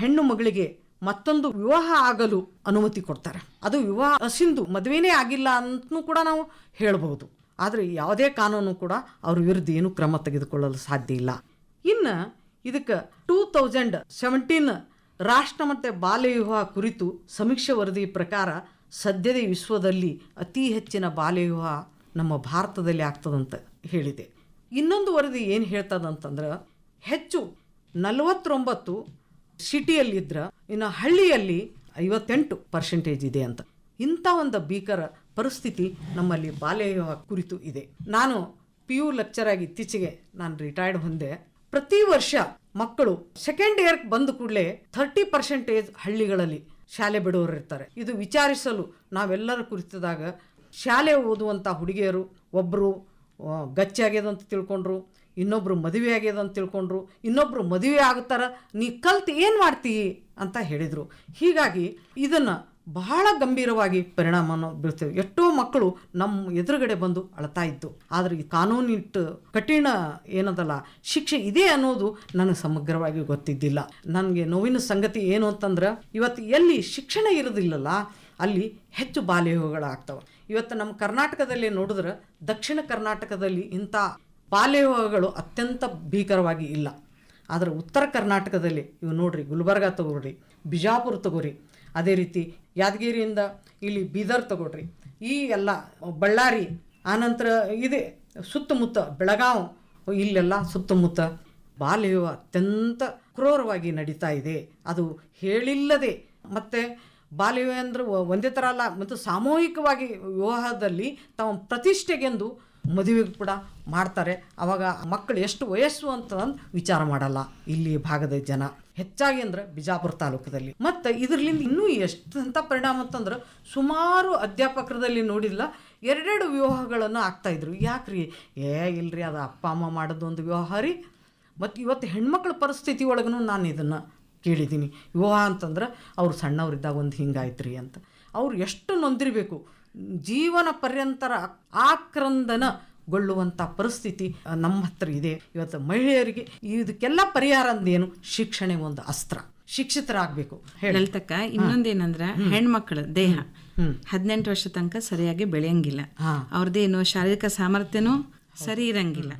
ಹೆಣ್ಣು ಮಗಳಿಗೆ ಮತ್ತೊಂದು ವಿವಾಹ ಆಗಲು ಅನುಮತಿ ಕೊಡ್ತಾರೆ. ಅದು ವಿವಾಹ ಸಿಂಧು ಮದುವೆನೇ ಆಗಿಲ್ಲ ಅಂತಲೂ ಕೂಡ ನಾವು ಹೇಳಬಹುದು ಆದರೆ ಯಾವುದೇ ಕಾನೂನು ಕೂಡ ಅವ್ರ ವಿರುದ್ಧ ಏನು ಕ್ರಮ ತೆಗೆದುಕೊಳ್ಳಲು ಸಾಧ್ಯ ಇಲ್ಲ. ಇನ್ನು ಇದಕ್ಕೆ ಟೂ ತೌಸಂಡ್ ಸೆವೆಂಟೀನ್ ರಾಷ್ಟ್ರ ಮತ್ತು ಬಾಲ್ಯ ವಿವಾಹ ಕುರಿತು ಸಮೀಕ್ಷೆ ವರದಿ ಪ್ರಕಾರ ಸದ್ಯದ ವಿಶ್ವದಲ್ಲಿ ಅತಿ ಹೆಚ್ಚಿನ ಬಾಲ್ಯ ವಿವಾಹ ನಮ್ಮ ಭಾರತದಲ್ಲಿ ಆಗ್ತದಂತ ಹೇಳಿದೆ. ಇನ್ನೊಂದು ವರದಿ ಏನು ಹೇಳ್ತದಂತಂದ್ರೆ, ಹೆಚ್ಚು ನಲವತ್ತೊಂಬತ್ತು ಸಿಟಿಯಲ್ಲಿದ್ದರೆ ಇನ್ನು ಹಳ್ಳಿಯಲ್ಲಿ ಐವತ್ತೆಂಟು ಪರ್ಸೆಂಟೇಜ್ ಇದೆ ಅಂತ. ಇಂಥ ಒಂದು ಭೀಕರ ಪರಿಸ್ಥಿತಿ ನಮ್ಮಲ್ಲಿ ಬಾಲ್ಯ ಕುರಿತು ಇದೆ. ನಾನು ಪಿ ಯು ಲೆಕ್ಚರಾಗಿ ಇತ್ತೀಚೆಗೆ ನಾನು ರಿಟೈರ್ಡ್ ಹೊಂದೆ. ಪ್ರತಿ ವರ್ಷ ಮಕ್ಕಳು ಸೆಕೆಂಡ್ ಇಯರ್ ಬಂದ ಕೂಡಲೇ ಥರ್ಟಿ ಪರ್ಸೆಂಟೇಜ್ ಹಳ್ಳಿಗಳಲ್ಲಿ ಶಾಲೆ ಬಿಡೋರು ಇರ್ತಾರೆ. ಇದು ವಿಚಾರಿಸಲು ನಾವೆಲ್ಲರೂ ಕುರಿತದಾಗ ಶಾಲೆ ಓದುವಂಥ ಹುಡುಗಿಯರು ಒಬ್ಬರು ಗಚ್ಚಾಗ್ಯದಂತ ತಿಳ್ಕೊಂಡ್ರು, ಇನ್ನೊಬ್ರು ಮದುವೆ ಆಗ್ಯದ ಅಂತ ತಿಳ್ಕೊಂಡ್ರು, ಇನ್ನೊಬ್ರು ಮದುವೆ ಆಗುತ್ತಾರ, ನೀ ಕಲ್ತು ಏನು ಮಾಡ್ತೀ ಅಂತ ಹೇಳಿದರು. ಹೀಗಾಗಿ ಇದನ್ನು ಬಹಳ ಗಂಭೀರವಾಗಿ ಪರಿಣಾಮವನ್ನು ಬೀರ್ತೇವೆ ಎಷ್ಟೋ ಮಕ್ಕಳು ನಮ್ಮ ಎದುರುಗಡೆ ಬಂದು ಅಳ್ತಾ ಇದ್ದು. ಆದರೆ ಈ ಕಾನೂನಿಟ್ಟು ಕಠಿಣ ಏನದಲ್ಲ, ಶಿಕ್ಷೆ ಇದೆ ಅನ್ನೋದು ನನಗೆ ಸಮಗ್ರವಾಗಿ ಗೊತ್ತಿದ್ದಿಲ್ಲ. ನನಗೆ ನೋವಿನ ಸಂಗತಿ ಏನು ಅಂತಂದ್ರೆ, ಇವತ್ತು ಎಲ್ಲಿ ಶಿಕ್ಷಣ ಇರೋದಿಲ್ಲಲ್ಲ, ಅಲ್ಲಿ ಹೆಚ್ಚು ಬಾಲ್ಯವಿವಾಹಗಳಾಗ್ತವೆ ಇವತ್ತು ನಮ್ಮ ಕರ್ನಾಟಕದಲ್ಲಿ ನೋಡಿದ್ರೆ, ದಕ್ಷಿಣ ಕರ್ನಾಟಕದಲ್ಲಿ ಇಂಥ ಬಾಲ್ಯೋಹಗಳು ಅತ್ಯಂತ ಭೀಕರವಾಗಿ ಇಲ್ಲ. ಆದರೆ ಉತ್ತರ ಕರ್ನಾಟಕದಲ್ಲಿ ಇವು ನೋಡ್ರಿ, ಗುಲ್ಬರ್ಗ ತಗೋರಿ, ಬಿಜಾಪುರ ತಗೋರಿ, ಅದೇ ರೀತಿ ಯಾದಗಿರಿಯಿಂದ ಇಲ್ಲಿ ಬೀದರ್ ತಗೊಳ್ರಿ. ಈ ಎಲ್ಲ ಬಳ್ಳಾರಿ, ಆನಂತರ ಇದೆ, ಸುತ್ತಮುತ್ತ ಬೆಳಗಾವ್, ಇಲ್ಲೆಲ್ಲ ಸುತ್ತಮುತ್ತ ಬಾಲ್ಯವು ಅತ್ಯಂತ ಕ್ರೂರವಾಗಿ ನಡೀತಾ ಇದೆ. ಅದು ಹೇಳಿಲ್ಲದೆ ಮತ್ತು ಬಾಲ್ಯ ಅಂದ್ರೆ ಒಂದೇ ಥರ ಅಲ್ಲ, ಮತ್ತು ಸಾಮೂಹಿಕವಾಗಿ ವಿವಾಹದಲ್ಲಿ ತಮ್ಮ ಪ್ರತಿಷ್ಠೆಗೆಂದು ಮದುವೆ ಕೂಡ ಮಾಡ್ತಾರೆ. ಅವಾಗ ಮಕ್ಕಳು ಎಷ್ಟು ವಯಸ್ಸು ಅಂತ ವಿಚಾರ ಮಾಡಲ್ಲ. ಇಲ್ಲಿ ಭಾಗದ ಜನ. ಹೆಚ್ಚಾಗಿ ಅಂದ್ರೆ ಬಿಜಾಪುರ ತಾಲೂಕದಲ್ಲಿ. ಮತ್ತು ಇದರಿಂದ ಇನ್ನೂ ಎಷ್ಟಂತ ಪರಿಣಾಮ ಅಂತಂದ್ರೆ ಸುಮಾರು ಅಧ್ಯಾಪಕರದಲ್ಲಿ ನೋಡಿಲ್ಲ, ಎರಡೆರಡು ವಿವಾಹಗಳನ್ನು ಆಗ್ತಾಯಿದ್ರು ಯಾಕ್ರಿ? ಏ, ಇಲ್ರಿ, ಅದು ಅಪ್ಪ, ಅಮ್ಮ ಮಾಡೋದು ಒಂದು ವಿವಾಹ ರೀ. ಮತ್ತು ಇವತ್ತು ಹೆಣ್ಮಕ್ಳ ಪರಿಸ್ಥಿತಿ ಒಳಗೂ ನಾನು ಇದನ್ನು ಕೇಳಿದ್ದೀನಿ. ವಿವಾಹ ಅಂತಂದ್ರೆ ಅವ್ರು ಸಣ್ಣವರಿದ್ದಾಗ ಒಂದು ಹಿಂಗಾಯ್ತು ರೀ ಅಂತ. ಅವ್ರು ಎಷ್ಟು ನೊಂದಿರಬೇಕು? ಜೀವನ ಪರ್ಯಂತರ ಆಕ್ರಂದನಗೊಳ್ಳುವಂಥ ಪರಿಸ್ಥಿತಿ ಆ, ನಮ್ಮ ಹತ್ರ ಇದೆ. ಇವತ್ತು ಮಹಿಳೆಯರಿಗೆ ಇದಕ್ಕೆಲ್ಲ ಪರಿಹಾರ ಅಂದೇನು ಶಿಕ್ಷಣ ಒಂದು ಅಸ್ತ್ರ. ಶಿಕ್ಷಿತರಾಗಬೇಕು. ಹೇಳಿ. ಇನ್ನೊಂದೇನಂದ್ರೆ ಇನ್ನೊಂದೇನಂದ್ರ ಹೆಣ್ಮಕ್ಳ ದೇಹ. ಹದಿನೆಂಟು ವರ್ಷ ತನಕ ಸರಿಯಾಗಿ ಬೆಳೆಯಂಗಿಲ್ಲ. ಅವ್ರದ್ದೇನು ಶಾರೀರಿಕ ಸಾಮರ್ಥ್ಯನೂ ಸರಿ ಇರಂಗಿಲ್ಲ.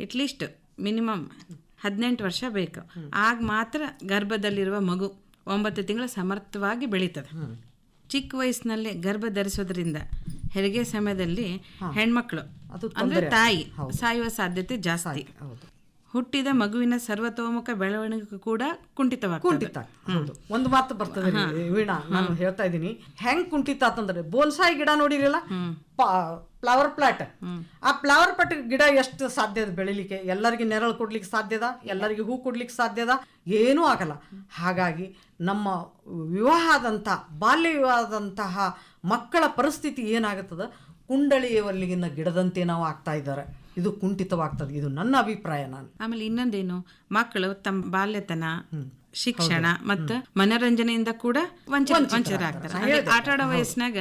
ಅಟ್ಲೀಸ್ಟ್ ಮಿನಿಮಮ್ ಹದಿನೆಂಟು ವರ್ಷ ಬೇಕು. ಆಗ ಮಾತ್ರ ಗರ್ಭದಲ್ಲಿರುವ ಮಗು ಒಂಬತ್ತು ತಿಂಗಳ ಸಮರ್ಥವಾಗಿ ಬೆಳೀತದೆ. ಚಿಕ್ಕ ವಯಸ್ಸಿನಲ್ಲಿ ಗರ್ಭ ಧರಿಸೋದ್ರಿಂದ ಹೆರಿಗೆ ಸಮಯದಲ್ಲಿ ಹೆಣ್ಮಕ್ಳು ಅಂದ್ರೆ ತಾಯಿ ಸಾಯುವ ಸಾಧ್ಯತೆ ಜಾಸ್ತಿ. ಹುಟ್ಟಿದ ಮಗುವಿನ ಸರ್ವತೋಮುಖ ಬೆಳವಣಿಗೆ ಕೂಡ ಕುಂಠಿತ ಒಂದು ಮಾತು ಬರ್ತದೆ ವೀಣಾ ನಾನು ಹೇಳ್ತಾ ಇದ್ದೀನಿ. ಹೆಂಗ್ ಕುಂಠಿತ ಅಂತಂದ್ರೆ ಬೋನ್ಸಾಯಿ ಗಿಡ ನೋಡಿರಲ್ಲ ಫ್ಲವರ್ ಪ್ಲಾಟ್. ಆ ಫ್ಲವರ್ ಪ್ಲಾಟ್ ಗಿಡ ಎಷ್ಟು ಸಾಧ್ಯ ಬೆಳಿಲಿಕ್ಕೆ? ಎಲ್ಲರಿಗೆ ನೆರಳು ಕೊಡ್ಲಿಕ್ಕೆ ಸಾಧ್ಯದ? ಎಲ್ಲರಿಗೆ ಹೂ ಕೊಡ್ಲಿಕ್ಕೆ ಸಾಧ್ಯದ? ಏನೂ ಆಗಲ್ಲ. ಹಾಗಾಗಿ ನಮ್ಮ ವಿವಾಹದಂಥ ಬಾಲ್ಯ ವಿವಾಹದಂತಹ ಮಕ್ಕಳ ಪರಿಸ್ಥಿತಿ ಏನಾಗುತ್ತದೆ? ಕುಂಡಳಿಯವಲ್ಲಿಗಿನ ಗಿಡದಂತೆ ನಾವು ಆಗ್ತಾ ಇದ್ದಾರೆ. ಇದು ಕುಂಠಿತವಾಗ್ತದೆ. ಇದು ನನ್ನ ಅಭಿಪ್ರಾಯ ನಾನು. ಆಮೇಲೆ ಇನ್ನೊಂದೇನು? ಮಕ್ಕಳು ತಮ್ಮ ಬಾಲ್ಯತನ ಶಿಕ್ಷಣ ಮತ್ತು ಮನೋರಂಜನೆಯಿಂದ ಕೂಡ ವಂಚರಾಗ್ತಾರೆ ಆಟ ಆಡೋ ವಯಸ್ಸಿನಾಗ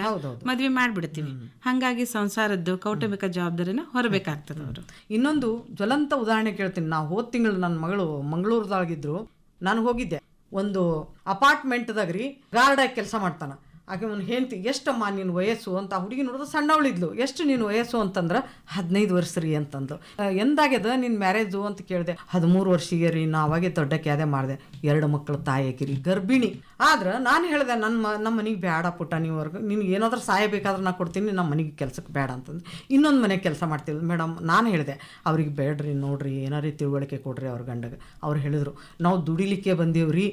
ಮದ್ವೆ ಮಾಡ್ಬಿಡ್ತೀವಿ. ಹಂಗಾಗಿ ಸಂಸಾರದ್ದು ಕೌಟುಂಬಿಕ ಜವಾಬ್ದಾರಿನ ಹೊರಬೇಕಾಗ್ತದೆ ಅವರು. ಇನ್ನೊಂದು ಜ್ವಲಂತ ಉದಾಹರಣೆ ಕೇಳ್ತೀನಿ. ನಾವು ಹೋದ್ ತಿಂಗಳು ನನ್ನ ಮಗಳು ಮಂಗಳೂರದಾಗಿದ್ರು. ನಾನು ಹೋಗಿದ್ದೆ. ಒಂದು ಅಪಾರ್ಟ್ಮೆಂಟ್ದಾಗ ರೀ ಗಾರ್ಡಾಗಿ ಕೆಲಸ ಮಾಡ್ತಾನೆ. ಆಕೆ ಒಂದು ಹೆಂಡ್ತಿ ಎಷ್ಟಮ್ಮ ನಿನ್ನ ವಯಸ್ಸು ಅಂತ ಹುಡುಗಿ ನೋಡಿದ್ರೆ ಸಣ್ಣವಳಿದ್ಲು. ಎಷ್ಟು ನಿನ್ನ ವಯಸ್ಸು ಅಂತಂದ್ರೆ ಹದಿನೈದು ವರ್ಷ ರೀ ಅಂತಂದು. ಎಂದಾಗ್ಯದ ನಿನ್ನ ಮ್ಯಾರೇಜು ಅಂತ ಕೇಳಿದೆ, ಹದಿಮೂರು ವರ್ಷಿಗೆ ರೀ ನಾ ಅವಾಗೆ ದೊಡ್ಡ ಕ್ಯಾದೆ ಮಾಡಿದೆ. ಎರಡು ಮಕ್ಕಳು ತಾಯಿ ಆಕಿರಿ ಗರ್ಭಿಣಿ. ಆದ್ರೆ ನಾನು ಹೇಳಿದೆ ನನ್ನ ಮ ನಮ್ಮ ಮನೆಗೆ ಬೇಡ ಪುಟ್ಟ ನೀವರ್ಗು ನಿನಗೆ ಏನಾದರೂ ಸಹಾಯ ಬೇಕಾದ್ರೆ ನಾ ಕೊಡ್ತೀನಿ ನಮ್ಮ ಮನೆಗೆ ಕೆಲಸಕ್ಕೆ ಬೇಡ ಅಂತಂದು. ಇನ್ನೊಂದು ಮನೆ ಕೆಲಸ ಮಾಡ್ತೀವಿ ಮೇಡಮ್, ನಾನು ಹೇಳಿದೆ, ಅವ್ರಿಗೆ ಬೇಡ್ರಿ ನೋಡ್ರಿ, ಏನಾರೀ ತಿಳುವಳಿಕೆ ಕೊಡ್ರಿ ಅವ್ರ ಗಂಡಗೆ. ಅವ್ರು ಹೇಳಿದ್ರು, ನಾವು ದುಡಿಲಿಕ್ಕೆ ಬಂದೀವ್ರಿ.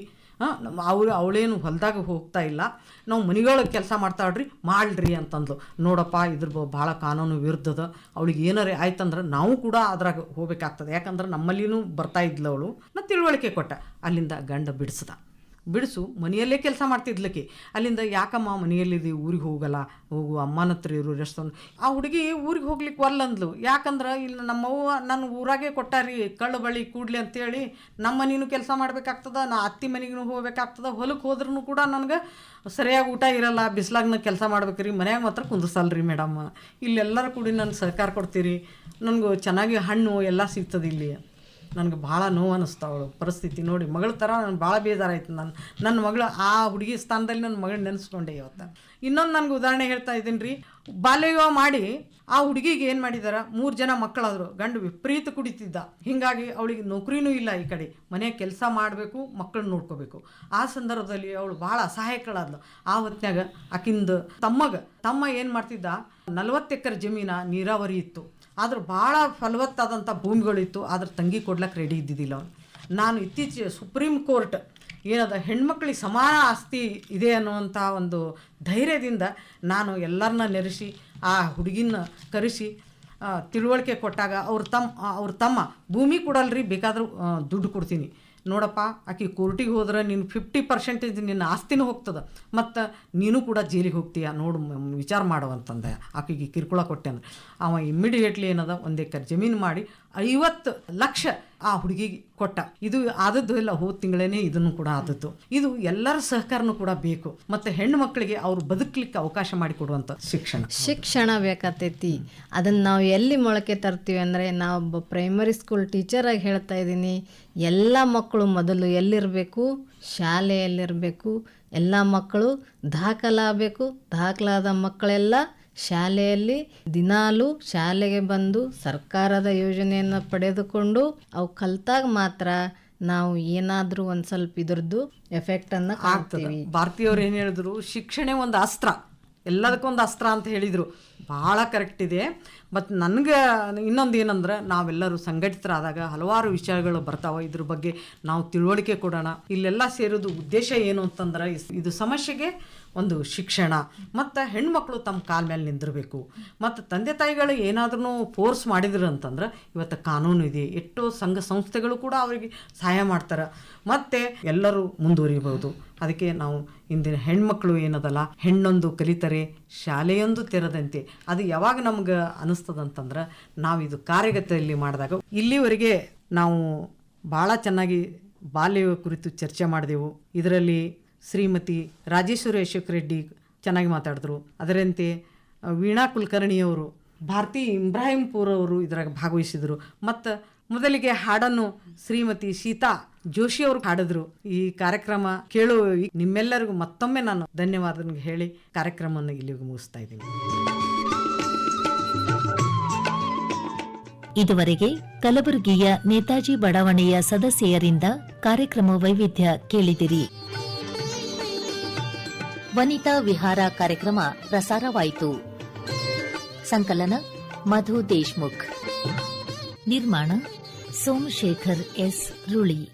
ಅವಳು ಅವಳೇನು ಹೊಲದಾಗ ಹೋಗ್ತಾ ಇಲ್ಲ. ನಾವು ಮನೆಗಳಿಗೆ ಕೆಲಸ ಮಾಡ್ತಾಳ್ರಿ ಮಾಡ್ರಿ ಅಂತಂದ್ಲು. ನೋಡಪ್ಪ, ಇದ್ರ ಭಾಳ ಕಾನೂನು ವಿರುದ್ಧದ. ಅವಳಿಗೆ ಏನಾರೇ ಆಯ್ತಂದ್ರೆ ನಾವು ಕೂಡ ಅದ್ರಾಗ ಹೋಗ್ಬೇಕಾಗ್ತದೆ. ಯಾಕಂದ್ರೆ ನಮ್ಮಲ್ಲಿನೂ ಬರ್ತಾ ಇದ್ಲು ಅವಳು. ನಾ ತಿಳುವಳಿಕೆ ಕೊಟ್ಟ. ಅಲ್ಲಿಂದ ಗಂಡ ಬಿಡಿಸ್ದ. ಬಿಡಿಸು, ಮನೆಯಲ್ಲೇ ಕೆಲಸ ಮಾಡ್ತಿದ್ಲಕ್ಕೆ ಅಲ್ಲಿಂದ ಯಾಕಮ್ಮ ಮನೆಯಲ್ಲಿದೆ, ಊರಿಗೆ ಹೋಗಲ್ಲ? ಹೋಗು, ಅಮ್ಮನ ಹತ್ರ ಇರು ರೆಸ್ಟ್ ಆ ಹುಡುಗಿ ಊರಿಗೆ ಹೋಗ್ಲಿಕ್ಕೆ ಒಲ್ಲಂದ್ಲು. ಯಾಕಂದ್ರೆ ಇಲ್ಲಿ ನಮ್ಮವ್ವ ನನ್ನ ಊರಾಗೆ ಕೊಟ್ಟಾರಿ, ಕಳ್ಳು ಬಳಿ ಕೂಡ್ಲಿ ಅಂತೇಳಿ ನಮ್ಮ ಮನೇನು ಕೆಲಸ ಮಾಡಬೇಕಾಗ್ತದ, ನಾ ಅತ್ತಿ ಮನೆಗೂ ಹೋಗಬೇಕಾಗ್ತದ ಹೊಲಕ್ಕೆ ಹೋದ್ರೂ ಕೂಡ ನನಗೆ ಸರಿಯಾಗಿ ಊಟ ಇರಲ್ಲ, ಬಿಸ್ಲಾಗ್ನ ಕೆಲಸ ಮಾಡ್ಬೇಕ್ರಿ, ಮನ್ಯಾಗ ಮಾತ್ರ ಕುಂದಿಸಲ್ರಿ ಮೇಡಮ್ ಇಲ್ಲೆಲ್ಲರೂ ಕೂಡಿ ನನ್ನ ಸಹಕಾರ ಕೊಡ್ತೀರಿ. ನನಗೂ ಚೆನ್ನಾಗಿ ಹಣ್ಣು ಎಲ್ಲ ಸಿಗ್ತದೆ ಇಲ್ಲಿ. ನನಗೆ ಭಾಳ ನೋವು ಅನ್ನಿಸ್ತಾ ಅವಳು ಪರಿಸ್ಥಿತಿ ನೋಡಿ. ಮಗಳ ಥರ ನನಗೆ ಭಾಳ ಬೇಜಾರಾಯ್ತು. ನಾನು ನನ್ನ ಮಗಳು ಆ ಹುಡುಗಿ ಸ್ಥಾನದಲ್ಲಿ ನನ್ನ ಮಗಳು ನೆನೆಸ್ಕೊಂಡೆ ಇವತ್ತು. ಇನ್ನೊಂದು ನನಗೆ ಉದಾಹರಣೆ ಹೇಳ್ತಾ ಇದ್ದೀನಿ ರೀ ಬಾಲ್ಯ ವಿವಾಹ ಮಾಡಿ ಆ ಹುಡುಗಿಗೆ ಏನು ಮಾಡಿದಾರ? ಮೂರು ಜನ ಮಕ್ಕಳಾದರು. ಗಂಡು ವಿಪರೀತ ಕುಡಿತಿದ್ದ. ಹೀಗಾಗಿ ಅವಳಿಗೆ ನೌಕರಿನೂ ಇಲ್ಲ ಈ ಕಡೆ. ಮನೆ ಕೆಲಸ ಮಾಡಬೇಕು ಮಕ್ಕಳನ್ನ ನೋಡ್ಕೋಬೇಕು. ಆ ಸಂದರ್ಭದಲ್ಲಿ ಅವಳು ಭಾಳ ಅಸಹಾಯಕಳಾದ್ಲು. ಆ ಹೊತ್ನ್ಯಾಗ ಆಕಿಂದು ತಮ್ಮಗ, ತಮ್ಮ ಏನು ಮಾಡ್ತಿದ್ದ? ನಲವತ್ತು ಎಕರೆ ಜಮೀನ ನೀರಾವರಿ ಇತ್ತು. ಆದ್ರೆ ಭಾಳ ಫಲವತ್ತಾದಂಥ ಭೂಮಿಗಳಿತ್ತು. ಆದ್ರೆ ತಂಗಿ ಕೊಡ್ಲಕ್ಕೆ ರೆಡಿ ಇದ್ದಿದ್ದಿಲ್ಲ ಅವನು ನಾನು ಇತ್ತೀಚೆಗೆ ಸುಪ್ರೀಂ ಕೋರ್ಟ್ ಏನದ ಹೆಣ್ಮಕ್ಳಿಗೆ ಸಮಾನ ಆಸ್ತಿ ಇದೆ ಅನ್ನುವಂಥ ಒಂದು ಧೈರ್ಯದಿಂದ ನಾನು ಎಲ್ಲರನ್ನ ನೆರೆಸಿ, ಆ ಹುಡುಗಿನ ಕರೆಸಿ ತಿಳುವಳಿಕೆ ಕೊಟ್ಟಾಗ ಅವ್ರ ತಮ್ಮ ಅವ್ರ ತಮ್ಮ ಭೂಮಿ ಕೊಡಲ್ರಿ, ಬೇಕಾದರೂ ದುಡ್ಡು ಕೊಡ್ತೀನಿ. ನೋಡಪ್ಪ, ಆಕೆ ಕೋರ್ಟಿಗೆ ಹೋದ್ರೆ ನೀನು ಫಿಫ್ಟಿ ಪರ್ಸೆಂಟೇಜ್ ನಿನ್ನ ಆಸ್ತಿನೂ ಹೋಗ್ತದೆ. ಮತ್ತು ನೀನು ಕೂಡ ಜೈಲಿಗೆ ಹೋಗ್ತೀಯ ನೋಡು ವಿಚಾರ ಮಾಡು ಅಂತಂದೆ. ಆಕೆಗೆ ಕಿರುಕುಳ ಕೊಟ್ಟೆ ಅಂದ್ರೆ. ಅವ ಇಮ್ಮಿಡಿಯೇಟ್ಲಿ ಏನದ, ಒಂದು ಎಕರೆ ಜಮೀನು ಮಾಡಿ ಐವತ್ತು ಲಕ್ಷ ಆ ಹುಡುಗಿಗೆ ಕೊಟ್ಟ. ಇದು ಆದದ್ದು ಇಲ್ಲ ಹೋದ ತಿಂಗಳೇನೆ ಇದನ್ನು ಕೂಡ ಆದದ್ದು. ಇದು ಎಲ್ಲರ ಸಹಕಾರನೂ ಕೂಡ ಬೇಕು. ಮತ್ತೆ ಹೆಣ್ಣು ಮಕ್ಕಳಿಗೆ ಅವ್ರು ಬದುಕಲಿಕ್ಕೆ ಅವಕಾಶ ಮಾಡಿಕೊಡುವಂತ ಶಿಕ್ಷಣ. ಶಿಕ್ಷಣ ಬೇಕಾಗ್ತೈತಿ. ಅದನ್ನು ನಾವು ಎಲ್ಲಿ ಮೊಳಕೆ ತರ್ತೀವಿ ಅಂದರೆ ನಾವೊಬ್ಬ ಪ್ರೈಮರಿ ಸ್ಕೂಲ್ ಟೀಚರಾಗಿ ಹೇಳ್ತಾ ಇದ್ದೀನಿ. ಎಲ್ಲ ಮಕ್ಕಳು ಮೊದಲು ಎಲ್ಲಿರಬೇಕು? ಶಾಲೆಯಲ್ಲಿರಬೇಕು. ಎಲ್ಲ ಮಕ್ಕಳು ದಾಖಲಾಗಬೇಕು. ದಾಖಲಾದ ಮಕ್ಕಳೆಲ್ಲ ಶಾಲೆಯಲ್ಲಿ ದಿನಾಲೂ ಶಾಲೆಗೆ ಬಂದು ಸರ್ಕಾರದ ಯೋಜನೆಯನ್ನು ಪಡೆದುಕೊಂಡು ಅವು ಕಲ್ತಾಗ ಮಾತ್ರ ನಾವು ಏನಾದರೂ ಒಂದು ಸ್ವಲ್ಪ ಇದ್ರದ್ದು ಎಫೆಕ್ಟನ್ನು ಕಾಣ್ತೀವಿ. ಭಾರತೀಯವ್ರು ಏನು ಹೇಳಿದ್ರು ಶಿಕ್ಷಣ ಒಂದು ಅಸ್ತ್ರ. ಎಲ್ಲದಕ್ಕೊಂದು ಅಸ್ತ್ರ ಅಂತ ಹೇಳಿದರು. ಭಾಳ ಕರೆಕ್ಟ್ ಇದೆ. ಮತ್ತು ನನಗೆ ಇನ್ನೊಂದು ಏನಂದ್ರೆ, ನಾವೆಲ್ಲರೂ ಸಂಘಟಿತರಾದಾಗ ಹಲವಾರು ವಿಷಯಗಳು ಬರ್ತಾವೆ. ಇದ್ರ ಬಗ್ಗೆ ನಾವು ತಿಳುವಳಿಕೆ ಕೊಡೋಣ. ಇಲ್ಲೆಲ್ಲ ಸೇರೋದು ಉದ್ದೇಶ ಏನು ಅಂತಂದ್ರೆ ಇದು ಸಮಸ್ಯೆಗೆ ಒಂದು ಶಿಕ್ಷಣ. ಮತ್ತು ಹೆಣ್ಮಕ್ಳು ತಮ್ಮ ಕಾಲ ಮೇಲೆ ನಿಂದಿರಬೇಕು. ಮತ್ತು ತಂದೆ ತಾಯಿಗಳು ಏನಾದ್ರೂ ಫೋರ್ಸ್ ಮಾಡಿದ್ರು ಅಂತಂದ್ರೆ, ಇವತ್ತು ಕಾನೂನು ಇದೆ. ಎಷ್ಟೋ ಸಂಘ ಸಂಸ್ಥೆಗಳು ಕೂಡ ಅವರಿಗೆ ಸಹಾಯ ಮಾಡ್ತಾರೆ. ಮತ್ತು ಎಲ್ಲರೂ ಮುಂದುವರಿಬಹುದು ಅದಕ್ಕೆ ನಾವು ಇಂದಿನ ಹೆಣ್ಮಕ್ಳು ಏನದಲ್ಲ, ಹೆಣ್ಣೊಂದು ಕಲಿತರೆ ಶಾಲೆಯೊಂದು ತೆರೆದಂತೆ. ಅದು ಯಾವಾಗ ನಮ್ಗೆ ಅನಿಸ್ತದಂತಂದ್ರೆ, ನಾವು ಇದು ಕಾರ್ಯಗತದಲ್ಲಿ ಮಾಡಿದಾಗ ಇಲ್ಲಿವರೆಗೆ ನಾವು ಭಾಳ ಚೆನ್ನಾಗಿ ಬಾಲ್ಯ ಕುರಿತು ಚರ್ಚೆ ಮಾಡಿದೆವು. ಇದರಲ್ಲಿ ಶ್ರೀಮತಿ ರಾಜೇಶ್ವರಿ ಅಶೋಕ್ ರೆಡ್ಡಿ ಚೆನ್ನಾಗಿ ಮಾತಾಡಿದ್ರು. ಅದರಂತೆ ವೀಣಾ ಕುಲಕರ್ಣಿಯವರು ಭಾರತಿ ಇಬ್ರಾಹಿಂಪುರವರು ಇದ್ರಾಗ ಭಾಗವಹಿಸಿದರು. ಮತ್ತು ಮೊದಲಿಗೆ ಹಾಡನ್ನು ಶ್ರೀಮತಿ ಸೀತಾ ಜೋಶಿ ಅವರು ಹಾಡಿದ್ರು ಈ ಕಾರ್ಯಕ್ರಮ ಕೇಳುವ ಈ- ನಿಮ್ಮೆಲ್ಲರಿಗೂ ಮತ್ತೊಮ್ಮೆ ನಾನು ಧನ್ಯವಾದ ಹೇಳಿ ಕಾರ್ಯಕ್ರಮವನ್ನು ಇಲ್ಲಿಗೆ ಮುಗಿಸ್ತಾ ಇದ್ದೀನಿ. ಇದುವರೆಗೆ ಕಲಬುರಗಿಯ ನೇತಾಜಿ ಬಡಾವಣೆಯ ಸದಸ್ಯರಿಂದ ಕಾರ್ಯಕ್ರಮ ವೈವಿಧ್ಯ ಕೇಳಿದಿರಿ. ವನಿತಾ ವಿಹಾರ ಕಾರ್ಯಕ್ರಮ ಪ್ರಸಾರವಾಯಿತು. ಸಂಕಲನ ಮಧು ದೇಶ್ಮುಖ್. ನಿರ್ಮಾಣ ಸೋಮಶೇಖರ್ ಎಸ್. ರುಳಿ.